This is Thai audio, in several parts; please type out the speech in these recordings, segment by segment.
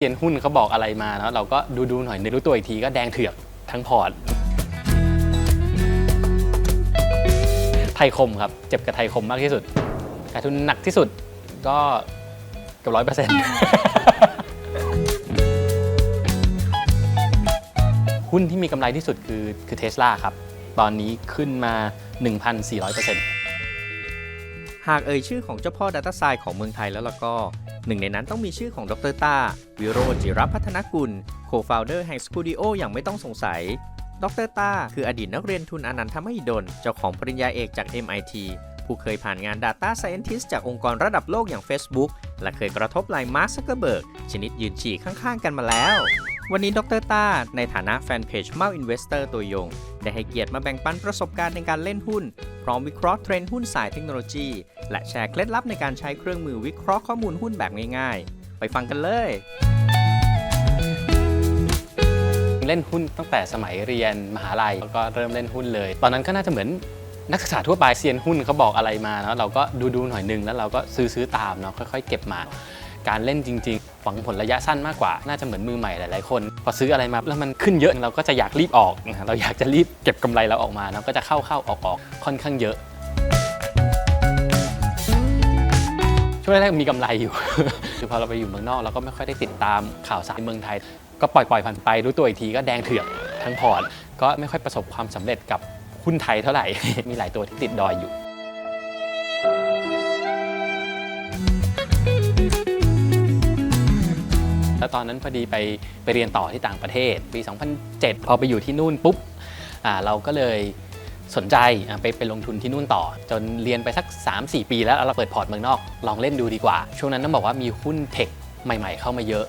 เซียนหุ้นเขาบอกอะไรมาแล้วเราก็ดูดูหน่อยนึกรู้ตัวอีกทีก็แดงเถือกทั้งพอร์ตไทยคมครับ เจ็บกับไทยคมมากที่สุดขาดทุนหนักที่สุดก็เกือบร้อยเปอร์เซ็นต์หุ้นที่มีกำไรที่สุดคือคือเทสลาครับ ตอนนี้ขึ้นมา 1,400%เหากเอ่ยชื่อของเจ้าพ่อ Data s c i e n c e ของเมืองไทยแล้วล่ะก็ หนึ่งในนั้นต้องมีชื่อของดรตาวิโรจน์จิรพัฒนกุล โคฟาวเดอร์แห่งสกูดิโออย่างไม่ต้องสงสัย ดรตาคืออดีตนักเรียนทุนอนันทมหิดล เจ้าของปริญญาเอกจาก MIT ผู้เคยผ่านงาน Data Scientist จากองค์กรระดับโลกอย่าง Facebook และเคยกระทบไลน์มาร์คซักเกอร์เบิร์กชนิดยืนฉี่ข้างๆกันมาแล้ว วันนี้ดรต้าในฐานะแฟนเพจเมาอินเวสเตอร์ตัวยง ได้ให้เกียรติมาแบ่งปันประสบการณ์ในการเล่นหุ้น พร้อมวิเคราะห์เทรนด์หุ้นสายเทคโนโลยี และแชร์เคล็ดลับในการใช้เครื่องมือวิเคราะห์ข้อมูลหุ้นแบบง่ายๆ ไปฟังกันเลย เล่นหุ้นตั้งแต่สมัยเรียนมหาลัยแล้วก็เริ่มเล่นหุ้นเลย ตอนนั้นก็น่าจะเหมือนนักศึกษาทั่วไปเซียนหุ้นเขาบอกอะไรมาแล้วเราก็ดูดูหน่อยนึงแล้วเราก็ซื้อซื้อตามเนาะค่อย ๆ เก็บมา การเล่นจริง ๆหวังผลระยะสั้นมากกว่า น่าจะเหมือนมือใหม่หลายๆคน พอซื้ออะไรมาแล้วมันขึ้นเยอะเราก็จะอยากรีบออก เราอยากจะรีบเก็บกำไรเราออกมาเราก็จะเข้าเข้าออกออกค่อนข้างเยอะ ช่วงแรกมีกำไรอยู่คือพอเราไปอยู่เมืองนอกเราก็ไม่ค่อยได้ติดตามข่าวสารเมืองไทย ก็ปล่อยปล่อยผ่านไปรู้ตัวอีกทีก็แดงเถือกทั้งพอร์ตก็ไม่ค่อยประสบความสำเร็จกับหุ้นไทยเท่าไหร่ มีหลายตัวที่ติดดอยอยู่ แล้วตอนนั้นพอดีไปไปเรียนต่อที่ต่างประเทศปี 2007 พอไปอยู่ที่นู่นปุ๊บเราก็เลยสนใจไปไปลงทุนที่นู่นต่อ จนเรียนไปสัก 3-4 ปีแล้วแล้วเราเปิดพอร์ตเมืองนอก ลองเล่นดูดีกว่า ช่วงนั้นต้องบอกว่ามีหุ้นเทคใหม่ๆ เข้ามาเยอะ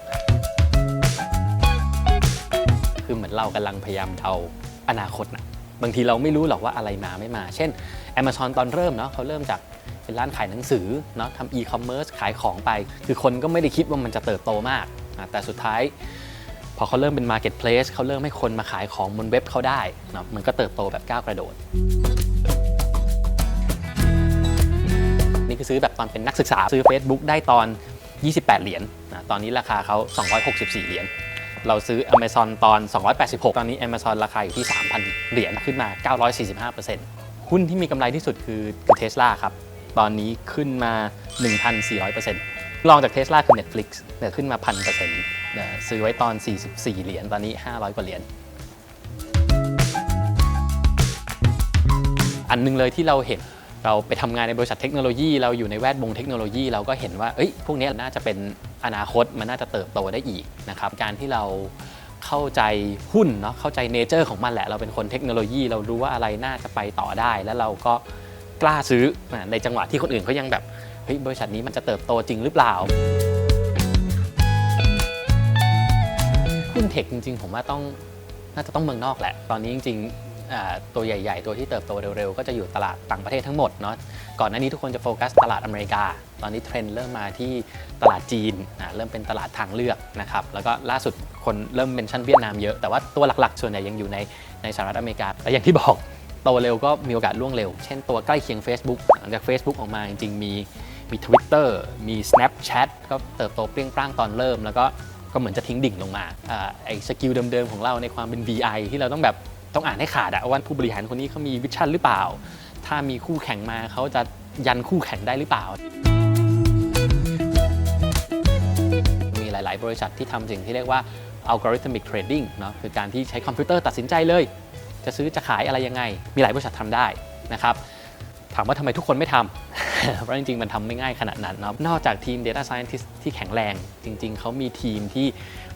คือเหมือนเรากำลังพยายามเดาอนาคตนะบางทีเราไม่รู้หรอกว่าอะไรมาไม่มา เช่น Amazon ตอนเริ่มเนาะเขาเริ่มจากเป็นร้านขายหนังสือเนาะทำอีคอมเมิร์ซขายของไป คือคนก็ไม่ได้คิดว่ามันจะเติบโตมาก แต่สุดท้ายพอเขาเริ่มเป็น Marketplace เขาเริ่มให้คนมาขายของบนเว็บเขาได้เนะมันก็เติบโตแบบก้าวกระโดด นี่คือซื้อแบบตอนเป็นนักศึกษาซื้อ Facebook ได้ตอน 28 เหรียญนะตอนนี้ราคาเขา 264 เหรียญเราซื้อ Amazon ตอน 286 ตอนนี้ Amazon ราคาอยู่ที่ 3,000 เหรียญขึ้นมา 945%หุ้นที่มีกำไรที่สุดคือคือ Tesla ครับ ตอนนี้ขึ้นมา 1,400% รองจาก Tesla คือ Netflix เนี่ยขึ้นมา 1,000%นะซื้อไว้ตอน 44 เหรียญ ตอนนี้ 500 กว่าเหรียญ อันหนึงเลยที่เราเห็นเราไปทำงานในบริษัทเทคโนโลยี เราอยู่ในแวดวงเทคโนโลยี เราก็เห็นว่าเอ้ยพวกนี้น่าจะเป็นอนาคตมันน่าจะเติบโตได้อีกนะครับการที่เราเข้าใจหุ้นเนาะเข้าใจเนเจอร์ของมันแหละ เราเป็นคนเทคโนโลยี เรารู้ว่าอะไรน่าจะไปต่อได้ แล้วเราก็กล้าซื้อในจังหวะที่คนอื่นเขายังแบบ ฮ้ยบริษัทนี้มันจะเติบโตจริงหรือเปล่าหุ้นเทคจริง ๆ ผมว่าต้องน่าจะต้องเมืองนอกแหละ ตอนนี้จริงๆตัวใหญ่ ๆ ตัวที่เติบโตเร็วๆ ก็จะอยู่ตลาดต่างประเทศทั้งหมดเนาะก่อนหน้านี้ทุกคนจะโฟกัสตลาดอเมริกา ตอนนี้เทรนด์เริ่มมาที่ตลาดจีนเริ่มเป็นตลาดทางเลือกนะครับแล้วก็ล่าสุดคนเริ่มเมนชั่นเวียดนามเยอะแต่ว่าตัวหลักๆ ส่วนใหญ่ยังอยู่ในในสหรัฐอเมริกาแต่อย่างที่บอกโตเร็วก็มีโอกาสล่วงเร็ว เช่นตัวใกล้เคียง Facebook หลังจาก Facebook ออกมาจริงๆมี มี Twitter มี Snapchat ก็เติบโตเปรี้ยงปร้างตอนเริ่ม แล้วก็ก็เหมือนจะทิ้งดิ่งลงมาอไอ้สกิลเดิมๆของเราในความเป็น VI ที่เราต้องแบบต้องอ่านให้ขาดอะว่าผู้บริหารคนนี้เขามีวิชั่นหรือเปล่า ถ้ามีคู่แข่งมาเขาจะยันคู่แข่งได้หรือเปล่า มีหลาย ๆ บริษัทที่ทำสิ่งที่เรียกว่า algorithmic trading เนาะคือการที่ใช้คอมพิวเตอร์ตัดสินใจเลย จะซื้อจะขายอะไรยังไง มีหลายบริษัททำได้นะครับามว่าทำไมทุกคนไม่ทำ เพราะจริงๆ มันทำไม่ง่ายขนาดนั้นนะนอกจากทีม Data Scientist ที่แข็งแรง จริง ๆ เขามีทีมที่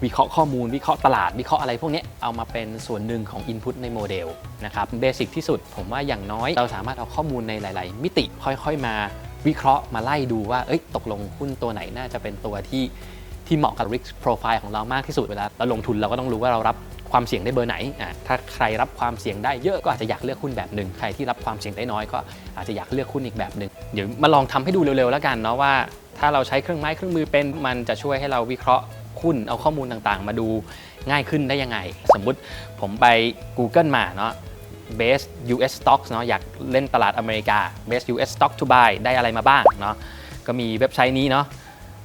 วิเคราะห์ข้อมูล วิเคราะห์ตลาด วิเคราะห์อะไรพวกนี้เอามาเป็นส่วนหนึ่งของ Input ในโมเดลนะครับเบสิกที่สุดผมว่าอย่างน้อย เราสามารถเอาข้อมูลในหลาย ๆ มิติค่อย ๆ มาวิเคราะห์มาไล่ดูว่าเอ้ยตกลงหุ้นตัวไหนน่าจะเป็นตัวที่ที่เหมาะกับ risk profile ของเรามากที่สุดเวลาเราลงทุนเราก็ต้องรู้ว่าเรารับ ความเสี่ยงได้เบอร์ไหนอะถ้าใครรับความเสี่ยงได้เยอะก็อาจจะอยากเลือกหุ้นแบบหนึ่ง ใครที่รับความเสี่ยงได้น้อยก็อาจจะอยากเลือกหุ้นอีกแบบหนึ่ง เดี๋ยวมาลองทำให้ดูเร็วๆแล้วกันเนาะว่า ถ้าเราใช้เครื่องไม้เครื่องมือเป็น มันจะช่วยให้เราวิเคราะห์หุ้นเอาข้อมูลต่างๆ มาดูง่ายขึ้นได้ยังไง สมมุติผมไป Google มาเนาะ base US stocks เนาะอยากเล่นตลาดอเมริกา base US stock to buy ได้อะไรมาบ้างเนาะก็มีเว็บไซต์นี้เนาะ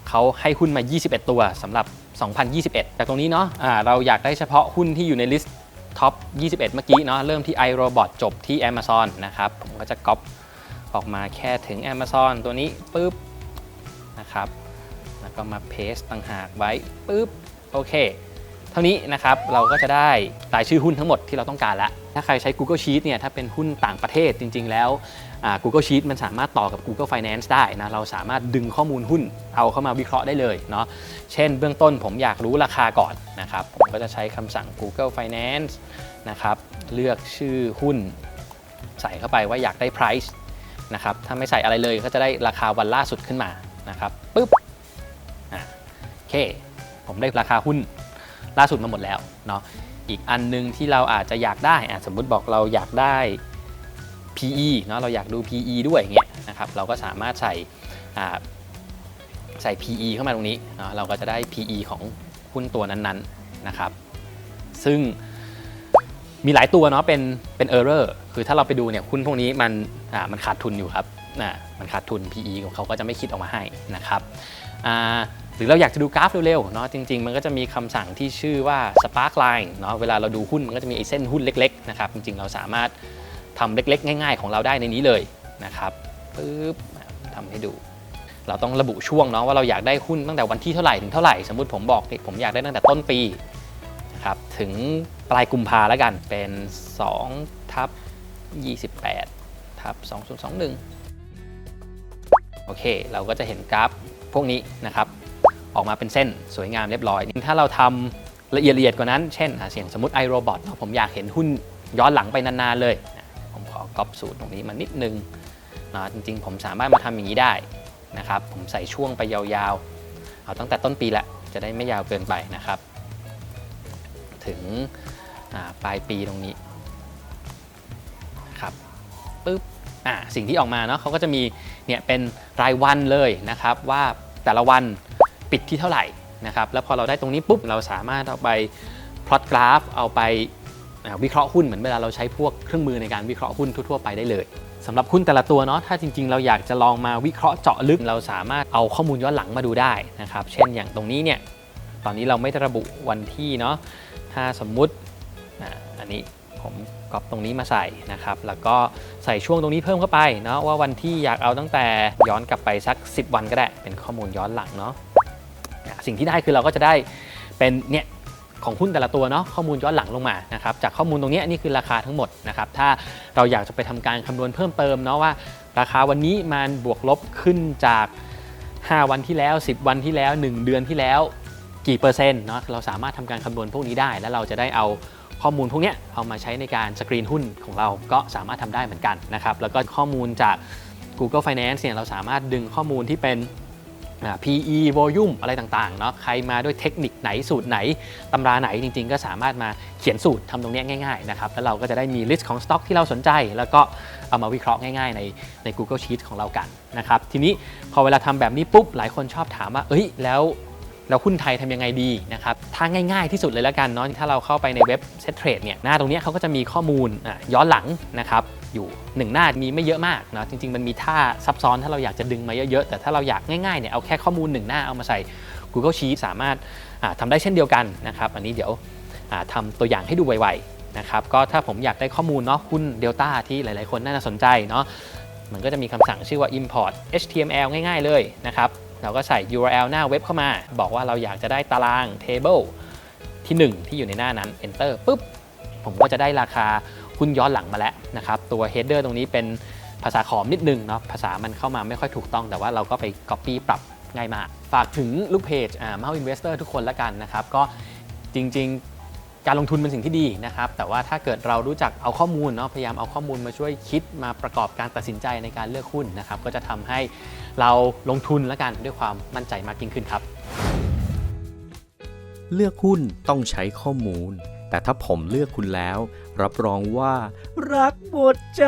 เขาให้หุ้นมา 21 ตัวสำหรับ 2021 จากตรงนี้เนาะะเราอยากได้เฉพาะหุ้นที่อยู่ในลิสต์ท็อป 21 เมื่อกี้เนาะเริ่มที่ iRobot จบที่ Amazon นะครับ ผมก็จะก๊อปออกมาแค่ถึง Amazon ตัวนี้ปุ๊บนะครับ แล้วก็มาเพสต่างหากไว้ปุ๊บ โอเค เท่านี้นะครับเราก็จะได้รายชื่อหุ้นทั้งหมดที่เราต้องการแล้วถ้าใครใช้ Google Sheet เนี่ยถ้าเป็นหุ้นต่างประเทศจริง ๆ แล้ว Google Sheet มันสามารถต่อกับ Google Finance ได้นะเราสามารถดึงข้อมูลหุ้นเอาเข้ามาวิเคราะห์ได้เลยเนาะเช่นเบื้องต้นผมอยากรู้ราคาก่อนนะครับผมก็จะใช้คำสั่ง Google Finance นะครับเลือกชื่อหุ้น ใส่เข้าไปว่าอยากได้ price นะครับถ้าไม่ใส่อะไรเลยก็จะได้ราคาวันล่าสุดขึ้นมานะครับปุ๊บอะโอเค ผมได้ราคาหุ้น ล่าสุดมาหมดแล้วเนาะอีกอันหนึงที่เราอาจจะอยากได้อะสมมุติบอกเราอยากได้ PE เนาะเราอยากดู PE ด้วยอย่างเงี้ยนะครับเราก็สามารถใส่ใส่ PE เข้ามาตรงนี้เนาะเราก็จะได้ PE ของหุ้นตัวนั้นๆนะครับ ซึ่งมีหลายตัวเนาะเป็นเป็น error คือถ้าเราไปดูเนี่ยหุ้นพวกนี้มันอ่ามันขาดทุนอยู่ครับอ่ามันขาดทุน PE ของเขาก็จะไม่คิดออกมาให้นะครับอ่า หรือเราอยากจะดูกราฟเร็วๆเนาะจริงๆ มันก็จะมีคำสั่งที่ชื่อว่า spark line เนาะเวลาเราดูหุ้นมันก็จะมีไอ้เส้นหุ้นเล็กๆนะครับจริงๆ เราสามารถทำเล็กๆ ง่าย ๆ ของเราได้ในนี้เลยนะครับปึ๊บทำให้ดู เราต้องระบุช่วงเนาะว่าเราอยากได้หุ้นตั้งแต่วันที่เท่าไหร่ถึงเท่าไหร่สมมติผมบอกผมอยากได้ตั้งแต่ต้นปีนะครับถึงปลายกุมภาแล้วกันเป็น2ทับ28ทับ2021โอเค เราก็จะเห็นกราฟพวกนี้นะครับ ออกมาเป็นเส้นสวยงามเรียบร้อย ถ้าเราทำละเอียดละเอียดกว่านั้น เช่นเสียงสมมติ iRobot ผมอยากเห็นหุ้นย้อนหลังไปนานๆเลย ผมขอก๊อปสูตรตรงนี้มานิดนึงนะจริงๆ ผมสามารถมาทำอย่างนี้ได้นะครับ ผมใส่ช่วงไปยาวๆ เอาตั้งแต่ต้นปีแหละ จะได้ไม่ยาวเกินไปนะครับ ถึงปลายปีตรงนี้ครับปึ๊บสิ่งที่ออกมาเนาะเขาก็จะมีเนี่ยเป็นรายวันเลยนะครับว่าแต่ละวัน ปิดที่เท่าไหร่นะครับแล้วพอเราได้ตรงนี้ปุ๊บเราสามารถเอาไปพลอตกราฟเอาไปวิเคราะห์หุ้นเหมือนเวลาเราใช้พวกเครื่องมือในการวิเคราะห์หุ้นทั่วๆไปได้เลยสำหรับหุ้นแต่ละตัวเนาะถ้าจริง ๆ เราอยากจะลองมาวิเคราะห์เจาะลึกเราสามารถเอาข้อมูลย้อนหลังมาดูได้นะครับเช่นอย่างตรงนี้เนี่ยตอนนี้เราไม่ได้ระบุวันที่เนาะถ้าสมมุติอันนี้ผมก๊อปตรงนี้มาใส่นะครับ แล้วก็ใส่ช่วงตรงนี้เพิ่มเข้าไปเนาะว่าวันที่อยากเอาตั้งแต่ย้อนกลับไปสัก 10 วันก็ได้ เป็นข้อมูลย้อนหลังเนาะ สิ่งที่ได้คือเราก็จะได้เป็นเนี่ยของหุ้นแต่ละตัวเนาะข้อมูลย้อนหลังลงมานะครับจากข้อมูลตรงนี้นี่คือราคาทั้งหมดนะครับถ้าเราอยากจะไปทำการคำนวณเพิ่มเติมเนาะว่า ราคาวันนี้มันบวกลบขึ้นจาก 5 วันที่แล้ว 10 วันที่แล้ว 1 เดือนที่แล้วกี่เปอร์เซ็นต์เนาะเราสามารถทำการคำนวณพวกนี้ได้ แล้วเราจะได้เอาข้อมูลพวกนี้เอามาใช้ในการสกรีนหุ้นของเราก็สามารถทำได้เหมือนกันนะครับแล้วก็ข้อมูลจาก Google Finance เนี่ยเราสามารถดึงข้อมูลที่เป็น PE volume อะไรต่างๆเนาะใครมาด้วยเทคนิคไหนสูตรไหนตำราไหนจริง ๆ ก็สามารถมาเขียนสูตรทำตรงนี้ง่ายๆนะครับแล้วเราก็จะได้มีลิสต์ของสต็อกที่เราสนใจ แล้วก็เอามาวิเคราะห์ง่ายๆ ในใน Google Sheet ของเรากันนะครับทีนี้พอเวลาทำแบบนี้ปุ๊บหลายคนชอบถามว่าเอ้ยแล้วแล้วหุ้นไทยทำยังไงดีนะครับถ้าง่ายๆที่สุดเลยแล้วกันเนาะถ้าเราเข้าไปในเว็บ Set Trade เนี่ยหน้าตรงนี้เขาก็จะมีข้อมูลย้อนหลังนะครับ อยู่หนึ่งหน้ามีไม่เยอะมากนะจริง ๆ มันมีท่าซับซ้อนถ้าเราอยากจะดึงมาเยอะๆ แต่ถ้าเราอยากง่ายๆเนี่ยเอาแค่ข้อมูลหนึ่งหน้าเอามาใส่ Google Sheet สามารถาทำได้เช่นเดียวกันนะครับอันนี้เดี๋ยวอ่าทำตัวอย่างให้ดูไวๆนะครับก็ถ้าผมอยากได้ข้อมูลเนาะหุ้นเดลต้าที่หลายๆ คนน่าจะสนใจเนาะมันก็จะมีคำสั่งชื่อว่า import html ง่ายๆเลยนะครับเราก็ใส่ URL หน้าเว็บเข้ามา บอกว่าเราอยากจะได้ตาราง table ที่ 1 ที่อยู่ในหน้านั้น enter ปุ๊บ ผมก็จะได้ราคา หุ้นย้อนหลังมาแล้วนะครับตัว header ตรงนี้เป็นภาษาขอมนิดนึงเนาะภาษามันเข้ามาไม่ค่อยถูกต้อง แต่ว่าเราก็ไป copy ปรับง่ายมาก ฝากถึงลูกเพจอ่า Mau Investor ทุกคนละกันนะครับ ก็จริงๆ การลงทุนเป็นสิ่งที่ดีนะครับ แต่ว่าถ้าเกิดเรารู้จักเอาข้อมูลเนาะพยายามเอาข้อมูลมาช่วยคิดมาประกอบการตัดสินใจในการเลือกหุ้นนะครับ ก็จะทำให้เราลงทุนล้วกันด้วยความมั่นใจมากยิ่งขึ้นครับ เลือกหุ้นต้องใช้ข้อมูล แต่ถ้าผมเลือกคุณแล้ว รับรองว่า รักหมดใจ